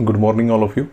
Good morning all of you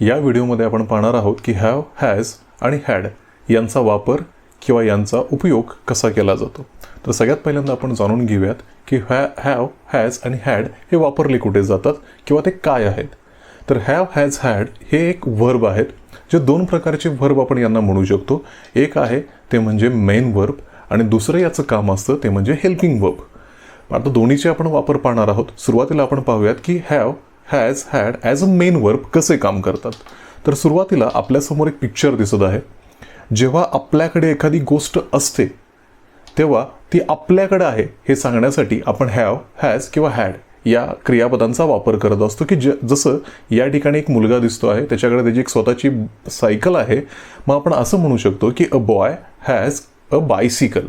या व्हिडिओमध्ये आपण पाहणार आहोत की हॅव हॅज आणि हॅड यांचा वापर किंवा यांचा उपयोग कसा केला जातो. तर सगळ्यात पहिल्यांदा आपण जाणून घेऊयात की हॅ हॅव हॅज आणि हॅड हे वापरले कुठे जातात किंवा ते काय आहेत. तर हॅव हॅज हॅड हे एक व्हर्ब आहेत जे दोन प्रकारचे व्हर्ब आपण यांना म्हणू शकतो. एक आहे ते म्हणजे मेन वर्ब आणि दुसरं याचं काम असतं ते म्हणजे हेल्पिंग वर्ब आता दोन्हीचे आपण वापर पाहणार आहोत. सुरुवातीला आपण पाहूयात की have has had as a main verb कसे काम करतात. तर सुरुवातीला आपल्यासमोर एक पिक्चर दिसत आहे. जेव्हा आपल्याकडे एखादी गोष्ट असते तेव्हा ती आपल्याकडे आहे हे सांगण्यासाठी आपण हॅव हॅज किंवा हॅड या क्रियापदांचा वापर करत असतो की ज जसं या ठिकाणी एक मुलगा दिसतो आहे त्याच्याकडे त्याची एक स्वतःची सायकल आहे. मग आपण असं म्हणू शकतो की a boy has a bicycle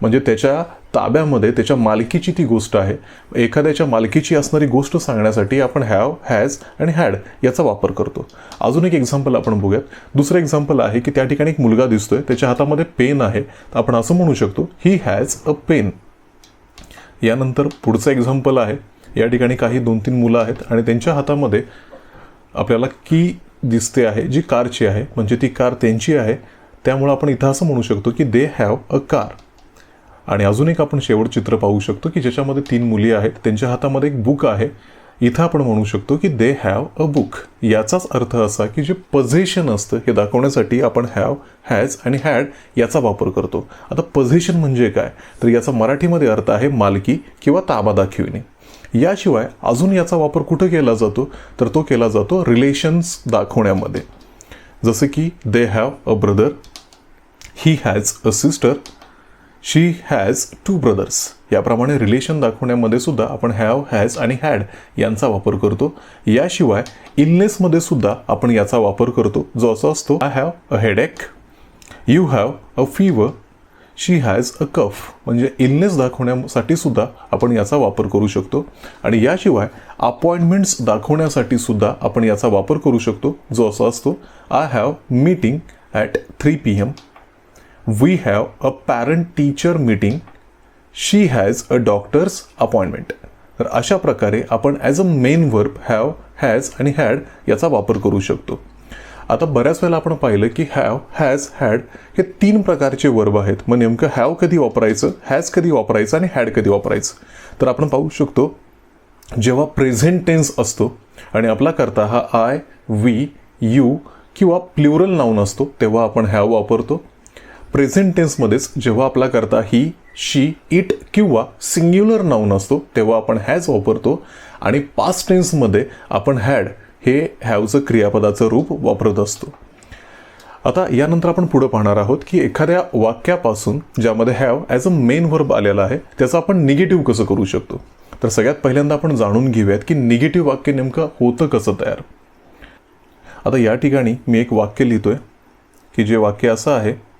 म्हणजे त्याच्या ताब्यामध्ये त्याच्या मालकीची ती गोष्ट आहे. एखाद्याच्या मालकीची असणारी गोष्ट सांगण्यासाठी आपण हॅव हॅज आणि हॅड याचा वापर करतो. अजून एक एक्झाम्पल आपण बघूयात. दुसरं एक्झाम्पल आहे की त्या ठिकाणी एक मुलगा दिसतोय. त्याच्या हातामध्ये पेन आहे. तर आपण असं म्हणू शकतो ही हॅज अ पेन यानंतर पुढचं एक्झाम्पल आहे. या ठिकाणी काही दोन तीन मुलं आहेत आणि त्यांच्या हातामध्ये आपल्याला की दिसते आहे जी कारची आहे. म्हणजे ती कार त्यांची आहे. त्यामुळं आपण इथं असं म्हणू शकतो की दे हॅव अ कार आणि अजून एक आपण शेवट चित्र पाहू शकतो की ज्याच्यामध्ये तीन मुली आहेत. त्यांच्या हातामध्ये एक बुक आहे. इथं आपण म्हणू शकतो की दे हॅव अ बुक याचाच अर्थ असा की जे पझेशन असतं हे दाखवण्यासाठी आपण हॅव हॅज आणि हॅड याचा वापर करतो. आता पझेशन म्हणजे काय? तर याचा मराठीमध्ये अर्थ आहे मालकी किंवा ताबा दाखविणे याशिवाय अजून याचा वापर कुठं केला जातो? तर तो केला जातो रिलेशन्स दाखवण्यामध्ये. जसं की they have a brother he has a sister she has two brothers याप्रमाणे रिलेशन दाखवण्यामध्ये सुद्धा आपण हॅव हॅज आणि हॅड यांचा वापर करतो. याशिवाय इलनेसमध्ये सुद्धा आपण याचा वापर करतो. जो असा असतो I have a headache you have a fever she has a cough म्हणजे इलनेस दाखवण्यासाठी सुद्धा आपण याचा वापर करू शकतो. आणि याशिवाय अपॉइंटमेंट्स दाखवण्यासाठी सुद्धा आपण याचा वापर करू शकतो. जो असा असतो I have meeting at three P M we have a parent teacher meeting she has a doctor's appointment तर अशा प्रकारे आपण as a main verb have has आणि हॅड याचा वापर करू शकतो. आता बऱ्याच वेळेला आपण पाहिलं की हॅव हॅज हॅड हे तीन प्रकारचे वर्ब आहेत. मग नेमकं हॅव कधी वापरायचं हॅज कधी वापरायचं आणि हॅड कधी वापरायचं? तर आपण पाहू शकतो जेव्हा प्रेझेंट टेन्स असतो आणि आपला करता हा आय वी यू किंवा प्ल्युरल नाऊन असतो तेव्हा आपण हॅव वापरतो. प्रेझेंट टेन्समध्येच जेव्हा आपला करता ही शी इट किंवा सिंग्युलर नाऊन असतो तेव्हा आपण हॅज वापरतो. आणि पास्ट टेन्समध्ये आपण हॅड हे हॅवचं क्रियापदाचं रूप वापरत असतो. आता यानंतर आपण पुढे पाहणार आहोत की एखाद्या वाक्यापासून ज्यामध्ये have as a main verb आलेला आहे त्याचं आपण निगेटिव्ह कसं करू शकतो? तर सगळ्यात पहिल्यांदा आपण जाणून घेऊयात की निगेटिव्ह वाक्य नेमकं होतं कसं तयार. आता या ठिकाणी मी एक वाक्य लिहितोय की जे वाक्य असं आहे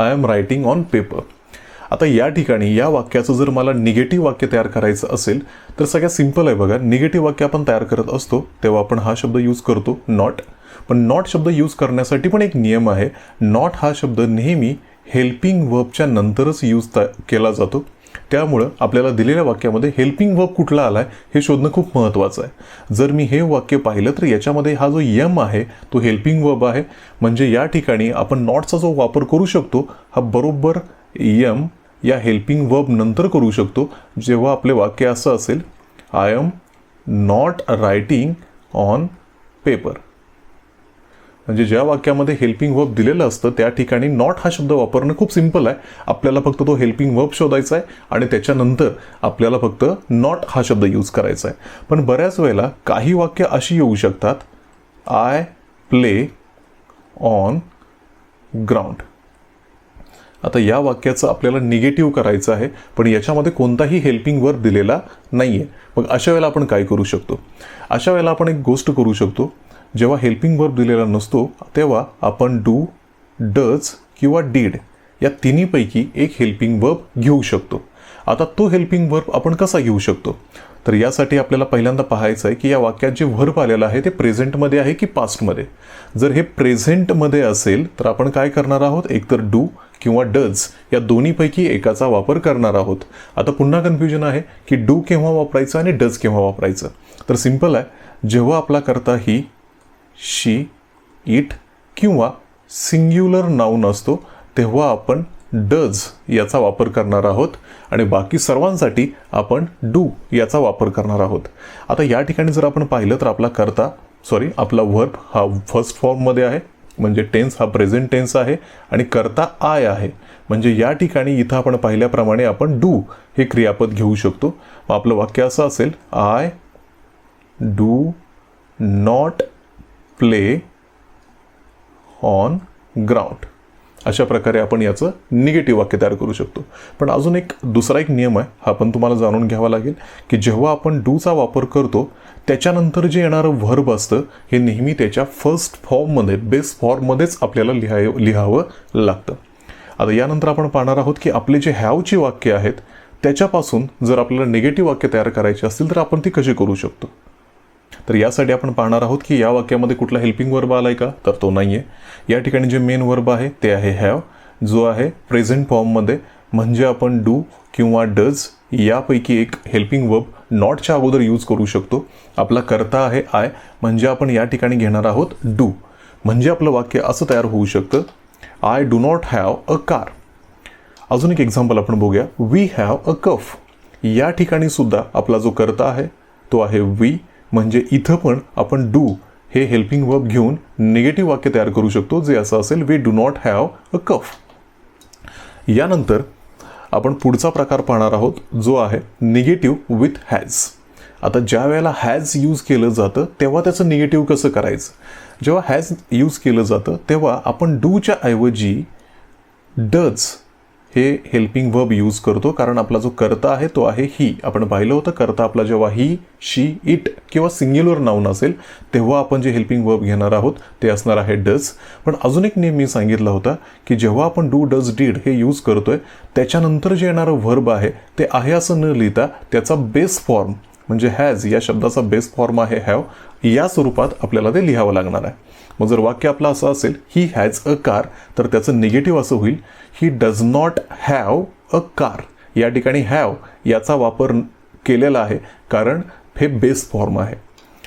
I am writing on paper आता या ठिकाणी या वाक्याचं जर मला निगेटिव्ह वाक्य तयार करायचं असेल तर सगळ्यात सिंपल आहे बघा. निगेटिव्ह वाक्य आपण तयार करत असतो तेव्हा आपण हा शब्द यूज करतो नॉट पण नॉट शब्द यूज करण्यासाठी पण एक नियम आहे. नॉट हा शब्द नेहमी हेल्पिंग वर्बच्या नंतरच यूज केला जातो. त्यामुळं आपल्याला दिलेल्या वाक्यामध्ये हेल्पिंग वर्ब कुठला आलाय हे शोधणं खूप महत्त्वाचं आहे. जर मी हे वाक्य पाहिलं तर याच्यामध्ये हा जो यम आहे तो हेल्पिंग वर्ब आहे. म्हणजे या ठिकाणी आपण नॉटचा जो वापर करू शकतो हा बरोबर यम या हेल्पिंग वर्ब नंतर करू शकतो. जेव्हा आपले वाक्य असं असेल I am not writing on paper म्हणजे ज्या वाक्यामध्ये हेल्पिंग वर्ब दिलेलं असतं त्या ठिकाणी नॉट हा शब्द वापरणं खूप सिंपल आहे. आपल्याला फक्त तो हेल्पिंग वर्ब शोधायचा आहे आणि त्याच्यानंतर आपल्याला फक्त नॉट हा शब्द यूज करायचा आहे. पण बऱ्याच वेळेला काही वाक्य अशी येऊ शकतात. आय प्ले ऑन ग्राउंड आता या वाक्याचं आपल्याला निगेटिव्ह करायचं आहे पण याच्यामध्ये कोणताही हेल्पिंग वर्ब दिलेला नाही आहे मग अशा वेळेला आपण काय करू शकतो? अशा वेळेला आपण एक गोष्ट करू शकतो. जेव्हा हेल्पिंग वर्ब दिलेला नसतो तेव्हा आपण डू डज किंवा डीड या तिन्हीपैकी एक हेल्पिंग वर्ब घेऊ शकतो. आता तो हेल्पिंग वर्ब आपण कसा घेऊ शकतो? तर यासाठी आपल्याला पहिल्यांदा पाहायचं आहे की या वाक्यात जे व्हर्ब आलेलं आहे ते प्रेझेंटमध्ये आहे की पास्टमध्ये जर हे प्रेझेंटमध्ये असेल तर आपण काय करणार आहोत? एकतर डू किंवा डज या दोन्हीपैकी एकाचा वापर करणार आहोत. आता पुन्हा कन्फ्युजन आहे की डू केव्हा वापरायचं आणि डज केव्हा वापरायचं? तर सिंपल आहे. जेव्हा आपला करता ही शी इट किंवा सिंग्युलर नाऊन असतो तेव्हा आपण डज याचा वापर करणार आहोत आणि बाकी सर्वांसाठी आपण डू याचा वापर करणार आहोत. आता या ठिकाणी जर आपण पाहिलं तर आपला करता सॉरी आपला वर्ब हा फर्स्ट फॉर्ममध्ये आहे म्हणजे टेन्स हा प्रेझेंट टेन्स आहे आणि करता आय आहे. म्हणजे या ठिकाणी इथं आपण पाहिल्याप्रमाणे आपण डू हे क्रियापद घेऊ शकतो. मग आपलं वाक्य असं असेल I do not play on ground. अशा प्रकारे आपण याचं निगेटिव्ह वाक्य तयार करू शकतो. पण अजून एक दुसरा एक नियम आहे हा पण तुम्हाला जाणून घ्यावा लागेल की जेव्हा आपण डूचा वापर करतो त्याच्यानंतर जे येणारं व्हर्ब असतं हे नेहमी त्याच्या फर्स्ट फॉर्ममध्ये बेस फॉर्ममध्येच आपल्याला लिहाय लिहावं लागतं. आता यानंतर आपण पाहणार आहोत की आपले जे हॅवची वाक्य आहेत त्याच्यापासून जर आपल्याला निगेटिव्ह वाक्य तयार करायचे असतील तर आपण ती कशी करू शकतो? तर यासाठी आपण पाहणार आहोत की या वाक्यामध्ये कुठला हेल्पिंग वर्ब आलाय का? तर तो नाही आहे या ठिकाणी जे मेन वर्ब आहे ते आहे हॅव जो आहे प्रेझेंट फॉर्ममध्ये म्हणजे आपण डू किंवा डज यापैकी एक हेल्पिंग वर्ब नॉटच्या अगोदर यूज करू शकतो. आपला करता आहे आय म्हणजे आपण या ठिकाणी घेणार आहोत डू म्हणजे आपलं वाक्य असं तयार होऊ शकतं. I do not have a car अजून एक एक्झाम्पल आपण बघूया. वी हॅव अ कफ या ठिकाणी सुद्धा आपला जो करता आहे तो आहे वी म्हणजे इथं पण आपण डू हे हेल्पिंग वर्ब घेऊन निगेटिव्ह वाक्य तयार करू शकतो जे असं असेल we do not have a cough यानंतर आपण पुढचा प्रकार पाहणार आहोत जो आहे निगेटिव्ह विथ हॅज आता ज्या वेळेला हॅज यूज केलं जातं तेव्हा त्याचं निगेटिव्ह कसं करायचं? जेव्हा हॅज यूज केलं जातं तेव्हा आपण डूच्या ऐवजी डज हे हेल्पिंग वर्ब यूज करतो कारण आपला जो करता आहे तो आहे ही आपण पाहिलं होतं करता आपला जेव्हा ही शी इट किंवा सिंग्युलर नाऊन असेल तेव्हा आपण जे हेल्पिंग वर्ब घेणार आहोत ते असणार आहे डज पण अजून एक नेम मी सांगितला होता की जेव्हा आपण डू डज डीड हे यूज करतोय त्याच्यानंतर जे येणारं वर्ब आहे ते आहे असं न लिहिता त्याचा बेस फॉर्म म्हणजे हॅज या शब्दाचा बेस फॉर्म आहे हॅव या स्वरूपात आपल्याला ते लिहावं लागणार आहे. मग जर वाक्य आपलं असं असेल ही हॅज अ कार तर त्याचं निगेटिव्ह असं होईल he does not have a car या ठिकाणी हॅव याचा वापर केलेला आहे कारण हे बेस फॉर्म आहे.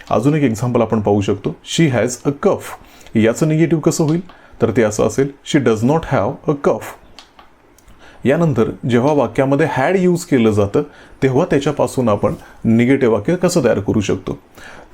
अजून एक एक्झाम्पल आपण पाहू शकतो. शी हॅज अ कफ याचं निगेटिव्ह कसं होईल? तर ते असं असेल she does not have a cough यानंतर जेव्हा वाक्यामध्ये हॅड यूज केलं जातं तेव्हा त्याच्यापासून आपण निगेटिव्ह वाक्य कसं तयार करू शकतो?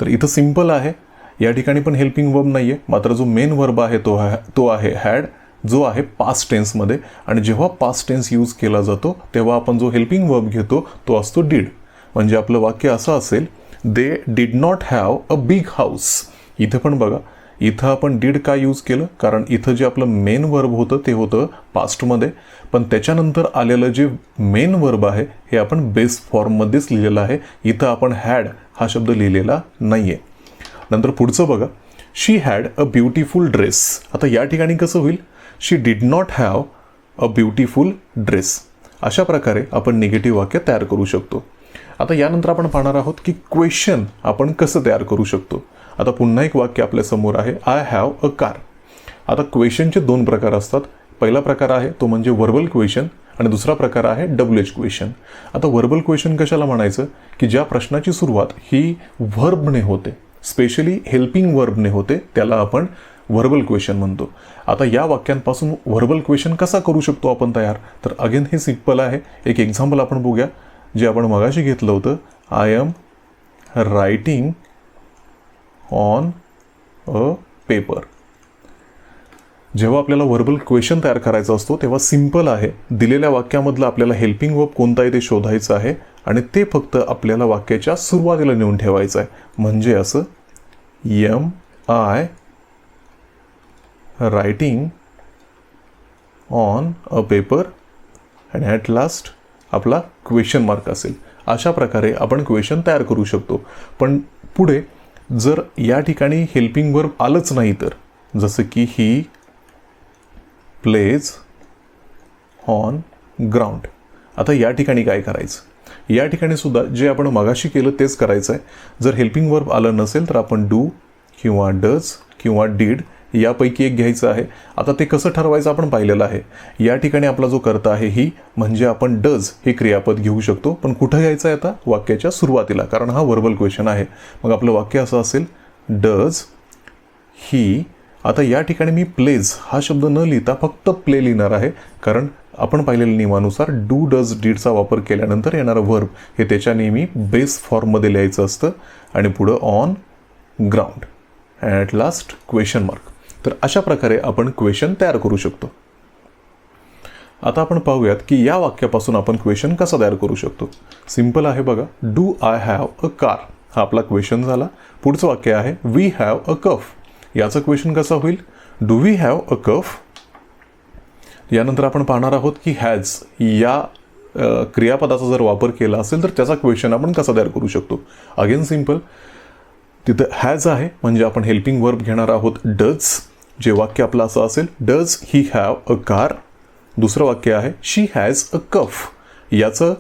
तर इथं सिंपल आहे. या ठिकाणी पण हेल्पिंग वर्ब नाही आहे मात्र जो मेन वर्ब आहे तो आहे तो आहे हॅड जो आहे पास्ट टेन्समध्ये आणि जेव्हा पास्ट टेन्स यूज केला जातो तेव्हा आपण जो हेल्पिंग वर्ब घेतो तो असतो डीड म्हणजे आपलं वाक्य असं असेल they did not have a big house इथं पण बघा इथं आपण डीड का यूज केलं? कारण इथं जे आपलं मेन वर्ब होतं ते होतं पास्टमध्ये पण त्याच्यानंतर आलेलं जे मेन वर्ब आहे हे आपण बेस फॉर्ममध्येच लिहिलेलं आहे. इथं आपण हॅड हा शब्द लिहिलेला नाही आहे नंतर पुढचं बघा. She had a beautiful dress आता या ठिकाणी कसं होईल? She did not have a beautiful dress अशा प्रकारे आपण निगेटिव्ह वाक्य तयार करू शकतो. आता यानंतर आपण पाहणार आहोत की क्वेश्चन आपण कसं तयार करू शकतो? आता पुन्हा एक वाक्य आपल्यासमोर आहे. आय हॅव अ कार आता क्वेश्चनचे दोन प्रकार असतात. पहिला प्रकार आहे तो म्हणजे वर्बल क्वेश्चन आणि दुसरा प्रकार आहे डब्ल्यू एच क्वेश्चन आता वर्बल क्वेश्चन कशाला म्हणायचं? की ज्या प्रश्नाची सुरुवात ही व्हर्बने होते. स्पेशली हेल्पिंग वर्बने होते त्याला आपण व्हर्बल क्वेश्चन म्हणतो. आता या वाक्यांपासून व्हर्बल क्वेश्चन कसा करू शकतो आपण तयार? तर अगेन हे सिंपल आहे. एक एक्झाम्पल आपण बघूया जे आपण मगाशी घेतलं होतं. I am writing on a paper जेव्हा आपल्याला व्हर्बल क्वेश्चन तयार करायचा असतो तेव्हा सिंपल आहे. दिलेल्या वाक्यामधलं आपल्याला हेल्पिंग वर्ब कोणता आहे ते शोधायचं आहे आणि ते फक्त आपल्याला वाक्याच्या सुरुवातीला नेऊन ठेवायचं आहे. म्हणजे असं am I writing on a paper and at last आपला क्वेश्चन मार्क असेल. अशा प्रकारे आपण क्वेश्चन तयार करू शकतो. पण पुढे जर या ठिकाणी हेल्पिंग वर्ब आलंच नाही तर जसं की ही प्लेज ऑन ग्राउंड आता या ठिकाणी काय करायचं? या ठिकाणी सुद्धा जे आपण मगाशी केलं तेच करायचं आहे जर हेल्पिंग वर्ब आलं नसेल तर आपण डू किंवा डज किंवा डीड यापैकी एक घ्यायचं आहे. आता ते कसं ठरवायचं आपण पाहिलेलं आहे. या ठिकाणी आपला जो करता आहे ही म्हणजे आपण डज हे क्रियापद घेऊ शकतो. पण कुठं घ्यायचं आहे आता? वाक्याच्या सुरुवातीला. कारण हा वर्बल क्वेश्चन आहे. मग आपलं वाक्य असं असेल डज ही आता या ठिकाणी मी प्लेज हा शब्द न लिहिता फक्त प्ले लिहिणार आहे. कारण आपण पाहिलेल्या नियमानुसार डू डज डीडचा वापर केल्यानंतर येणारं वर्ब हे त्याच्या नेहमी बेस फॉर्ममध्ये लिहायचं असतं आणि पुढं on ground and at last question mark तर अशा प्रकारे आपण क्वेश्चन तयार करू शकतो. आता आपण पाहूयात की या वाक्यापासून आपण क्वेश्चन कसा तयार करू शकतो. सिंपल आहे बघा. Do I have a car हा आपला क्वेश्चन झाला. पुढचं वाक्य आहे वी हॅव अ कफ याचं क्वेश्चन कसं होईल? Do we have a cough यानंतर आपण पाहणार आहोत की हॅज या क्रियापदाचा जर वापर केला असेल तर त्याचा क्वेश्चन आपण कसा तयार करू शकतो? अगेन सिंपल तिथं हॅज आहे म्हणजे आपण हेल्पिंग वर्ब घेणार आहोत डज जे वाक्य आपलं असं असेल does he have a car दुसरं वाक्य आहे शी हॅज अ कफ याचं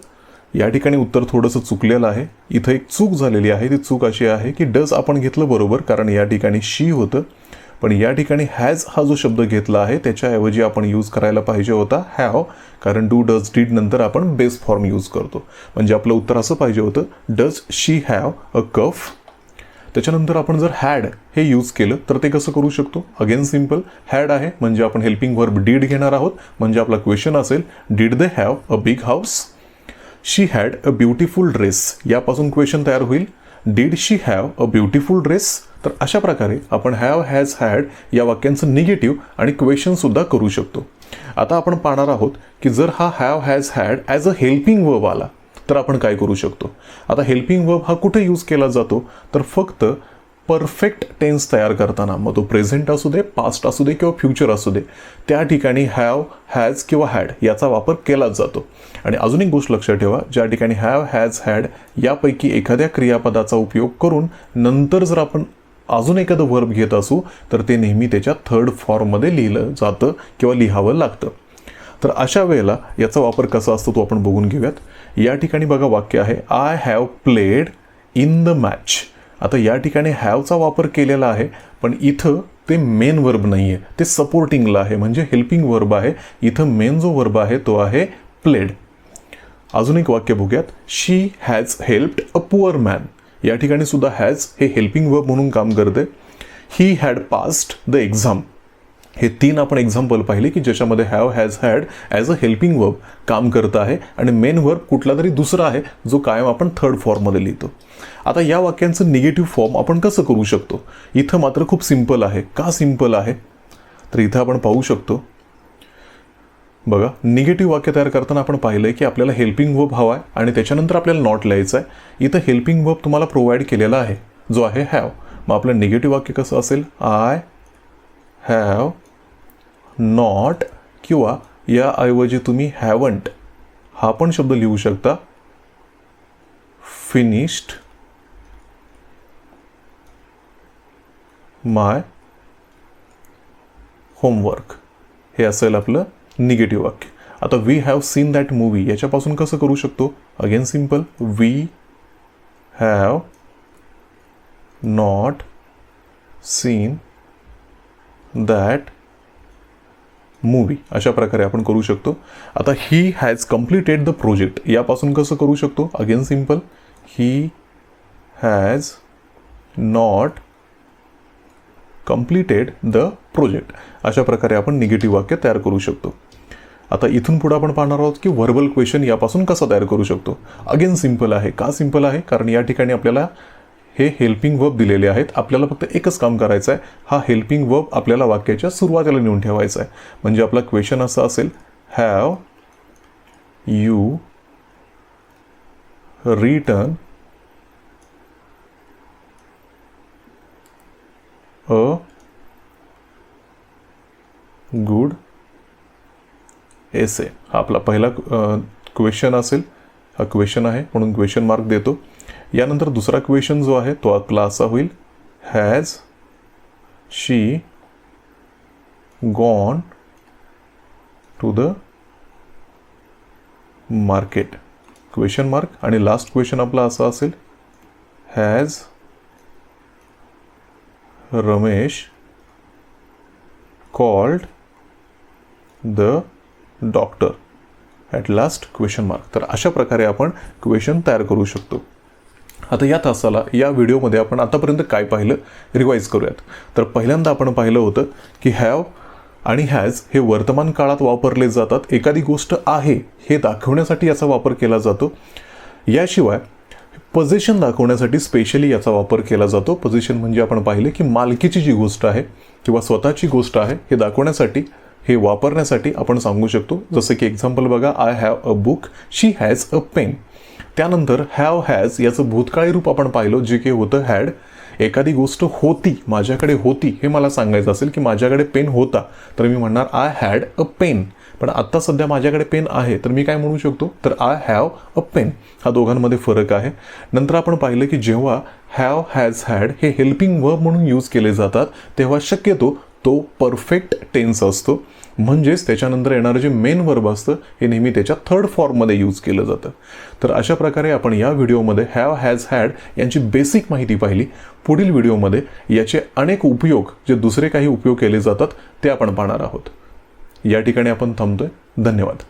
या ठिकाणी उत्तर थोडंसं चुकलेलं आहे. इथं एक चूक झालेली आहे. ती चूक अशी आहे की डज आपण घेतलं बरोबर कारण या ठिकाणी शी होतं. पण या ठिकाणी हॅज हा जो शब्द घेतला आहे त्याच्याऐवजी आपण यूज करायला पाहिजे होता हॅव कारण डू डज डीड नंतर आपण बेस फॉर्म यूज करतो. म्हणजे आपलं उत्तर असं पाहिजे होतं डज शी हॅव अ कफ त्याच्यानंतर आपण जर हॅड हे यूज केलं तर ते कसं करू शकतो? अगेन सिंपल हॅड आहे म्हणजे आपण हेल्पिंग वर्ब डीड घेणार आहोत. म्हणजे आपला क्वेश्चन असेल did they have a big house she had a beautiful dress यापासून क्वेश्चन तयार होईल. Did she have a beautiful dress तर अशा प्रकारे आपण हॅव हॅज हॅड या वाक्यांचं निगेटिव्ह आणि क्वेश्चन सुद्धा करू शकतो. आता आपण पाहणार आहोत की जर हा have has had as a helping verb आला तर आपण काय करू शकतो? आता हेल्पिंग वर्ब हा कुठे यूज केला जातो? तर फक्त परफेक्ट टेन्स तयार करताना मग तो प्रेझेंट असू दे पास्ट असू दे किंवा फ्युचर असू दे त्या ठिकाणी हॅव हॅज किंवा हॅड याचा वापर केलाच जातो. आणि अजून एक गोष्ट लक्षात ठेवा ज्या ठिकाणी हॅव हॅज हॅड यापैकी एखाद्या क्रियापदाचा उपयोग करून नंतर जर आपण अजून एखादं वर्ब घेत असू तर ते नेहमी त्याच्या थर्ड फॉर्ममध्ये लिहिलं जातं किंवा लिहावं लागतं. तर अशा वेळेला याचा वापर कसा असतो तो आपण बघून घेऊयात. या ठिकाणी बघा वाक्य आहे I have played in the match आता या ठिकाणी हॅवचा वापर केलेला आहे पण इथं ते मेन वर्ब नाही आहे ते सपोर्टिंगला आहे म्हणजे हेल्पिंग वर्ब आहे. इथं मेन जो वर्ब आहे तो आहे प्लेड अजून एक वाक्य बघूयात. She has helped a poor man या ठिकाणी सुद्धा हॅज हे हेल्पिंग वर्ब म्हणून काम करते. He had passed the exam हे तीन आपण एक्झाम्पल पाहिले की ज्याच्यामध्ये have has had as a helping verb काम करत आहे आणि मेन वर्ब कुठला तरी दुसरा आहे जो कायम आपण थर्ड फॉर्ममध्ये लिहितो. आता या वाक्यांचं निगेटिव्ह फॉर्म आपण कसं करू शकतो? इथं मात्र खूप सिंपल आहे. का सिंपल आहे? तर इथं आपण पाहू शकतो. बघा निगेटिव्ह वाक्य तयार करताना आपण पाहिलं आहे की आपल्याला हेल्पिंग वर्ब हवा आहे आणि त्याच्यानंतर आपल्याला नॉट लिहायचं आहे इथं हेल्पिंग वर्ब तुम्हाला प्रोव्हाइड केलेला आहे जो आहे हॅव मग आपलं निगेटिव्ह वाक्य कसं असेल? आय हॅव नॉट किंवा याऐवजी तुम्ही हॅवंट हा पण शब्द लिहू शकता. फिनिश्ड माय होमवर्क हे असेल आपलं निगेटिव्ह वाक्य. आता we have seen that movie याच्यापासून कसं करू शकतो? Again simple we have not seen that movie अशा प्रकारे आपण करू शकतो. आता he has completed the project यापासून कसं करू शकतो? Again simple he has not completed the project अशा प्रकारे आपण निगेटिव्ह वाक्य तयार करू शकतो. आता इथून पुढे आपण पाहणार आहोत की व्हर्बल क्वेश्चन यापासून कसा तयार करू शकतो? अगेन सिंपल आहे. का सिंपल आहे? कारण या ठिकाणी आपल्याला हे हेल्पिंग वर्ब दिलेले आहेत. आपल्याला फक्त एकच काम करायचं आहे हा हेल्पिंग वर्ब आपल्याला वाक्याच्या सुरुवातीला नेऊन ठेवायचा आहे म्हणजे आपला क्वेश्चन असा असेल have you return a good essay हा आपला पहिला क्वेश्चन असेल. हा क्वेश्चन आहे. म्हणून क्वेश्चन मार्क देतो. यानंतर दुसरा क्वेश्चन जो आहे तो आपला असा होईल. Has she gone to the market question mark आणि लास्ट क्वेश्चन आपला असा असेल. Has Ramesh called the doctor at last question mark तर अशा प्रकारे आपण क्वेश्चन तयार करू शकतो. आता या तासाला या व्हिडिओमध्ये आपण आतापर्यंत काय पाहिलं रिवाईज करूयात. तर पहिल्यांदा आपण पाहिलं होतं की हॅव आणि हॅज हे वर्तमान काळात वापरले जातात. एखादी गोष्ट आहे हे दाखवण्यासाठी याचा वापर केला जातो. याशिवाय पोझिशन दाखवण्यासाठी स्पेशली याचा वापर केला जातो. पोझिशन म्हणजे आपण पाहिले की मालकीची जी गोष्ट आहे किंवा स्वतःची गोष्ट आहे हे दाखवण्यासाठी हे वापरण्यासाठी आपण सांगू शकतो. जसं की एक्झाम्पल बघा I have a book she has a pen त्यानंतर हॅव हॅज याचं भूतकाळी रूप आपण पाहिलं जे की होतं हॅड एखादी गोष्ट होती माझ्याकडे होती हे मला सांगायचं असेल की माझ्याकडे पेन होता तर मी म्हणणार आय हॅड अ पेन पण आत्ता सध्या माझ्याकडे पेन आहे तर मी काय म्हणू शकतो? तर आय हॅव अ पेन हा दोघांमध्ये फरक आहे. नंतर आपण पाहिलं की जेव्हा हॅव हॅज हॅड हे हेल्पिंग वर्ब म्हणून यूज केले जातात तेव्हा शक्यतो तो परफेक्ट टेन्स असतो. म्हणजेच त्याच्यानंतर येणारं जे मेन वर्ब असतं हे नेहमी त्याच्या थर्ड फॉर्ममध्ये यूज केलं जातं. तर अशा प्रकारे आपण या व्हिडिओमध्ये हॅव हॅज हॅड यांची बेसिक माहिती पाहिली. पुढील व्हिडिओमध्ये याचे अनेक उपयोग जे दुसरे काही उपयोग केले जातात ते आपण पाहणार आहोत. या ठिकाणी आपण थांबतोय. धन्यवाद.